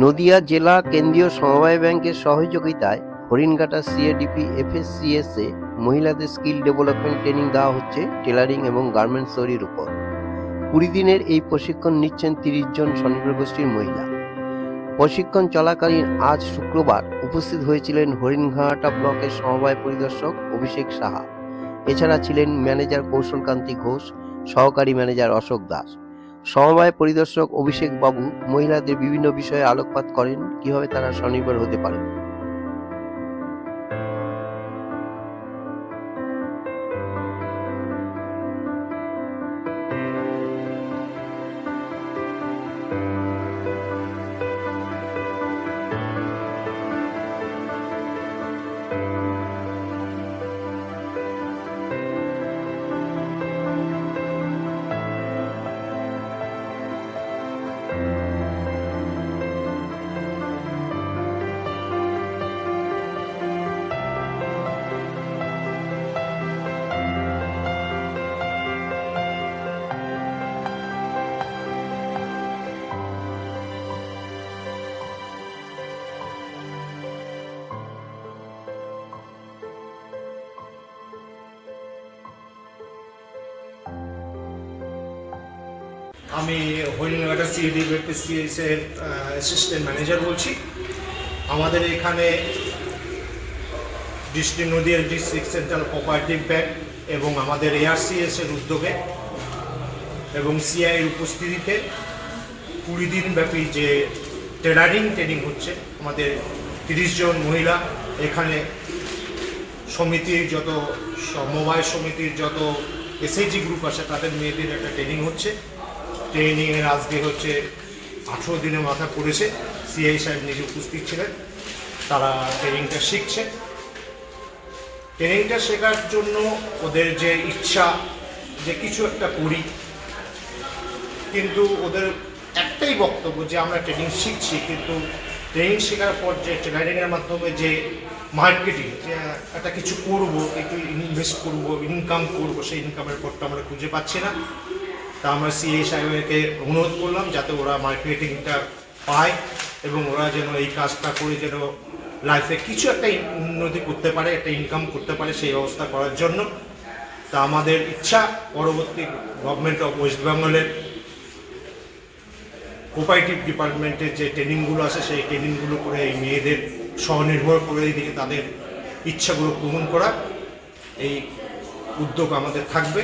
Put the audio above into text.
নদিয়া জেলা কেন্দ্রীয় সমবায় ব্যাংকের সহযোগিতায় হরিণঘাটা সিএডিপি এফএসসিএস এ মহিলাদের স্কিল ডেভেলপমেন্ট ট্রেনিং দেওয়া হচ্ছে টেলারিং এবং গার্মেন্টস তৈরির উপর। কুড়ি দিনের এই প্রশিক্ষণ নিচ্ছেন তিরিশ জন স্বনির্ভর গোষ্ঠীর মহিলা। প্রশিক্ষণ চলাকালীন আজ শুক্রবার উপস্থিত হয়েছিলেন হরিণঘাটা ব্লকের সমবায় পরিদর্শক অভিষেক সাহা। এছাড়া ছিলেন ম্যানেজার কৌশলকান্তি ঘোষ, সহকারী ম্যানেজার অশোক দাস। সমবায় পরিদর্শক অভিষেক বাবু মহিলাদের বিভিন্ন বিষয়ে আলোকপাত করেন কীভাবে তারা স্বনির্ভর হতে পারেন আমি হরিণঘাটা সিডি বিপিসিএস এর অ্যাসিস্ট্যান্ট ম্যানেজার বলছি। আমাদের এখানে district Nadia district central cooperative bank এবং আমাদের এআরসিএস এর উদ্যোগে এবং সিআই এর উপস্থিতিতে কুড়ি দিন ব্যাপী যে টেলারিং ট্রেনিং হচ্ছে, আমাদের তিরিশ জন মহিলা এখানে সমিতির যত সমবায় সমিতির যত এসএইচজি গ্রুপ আছে, তাদের মেয়েদের একটা ট্রেনিং হচ্ছে। ট্রেনিংয়ের আজকে হচ্ছে আঠেরো দিনের মাথা পড়েছে। সিআই সাহেব নিজে উপস্থিত ছিলেন। তারা ট্রেনিংটা শিখছে। ট্রেনিংটা শেখার জন্য ওদের যে ইচ্ছা, যে কিছু একটা করি, কিন্তু ওদের একটাই বক্তব্য যে আমরা ট্রেনিং শিখছি, কিন্তু ট্রেনিং শেখার পর যে ট্রেনিংয়ের মাধ্যমে যে মার্কেটিং যে একটা কিছু করব, একটু ইনভেস্ট করব ইনকাম করব, সেই ইনকামের পথটা আমরা খুঁজে পাচ্ছি না। তা আমরা সিএ সাহেবকে অনুরোধ করলাম যাতে ওরা মার্কেটিংটা পায় এবং ওরা যেন এই কাজটা করে যেন লাইফে কিছু একটা উন্নতি করতে পারে, একটা ইনকাম করতে পারে সেই ব্যবস্থা করার জন্য। তা আমাদের ইচ্ছা, পরবর্তী গভর্নমেন্ট অফ ওয়েস্ট বেঙ্গলের কোপারেটিভ ডিপার্টমেন্টের যে ট্রেনিংগুলো আছে, সেই ট্রেনিংগুলো করে এই মেয়েদের স্বনির্ভর করে দিকে তাদের ইচ্ছাগুলো পূরণ করা, এই উদ্যোগ আমাদের থাকবে।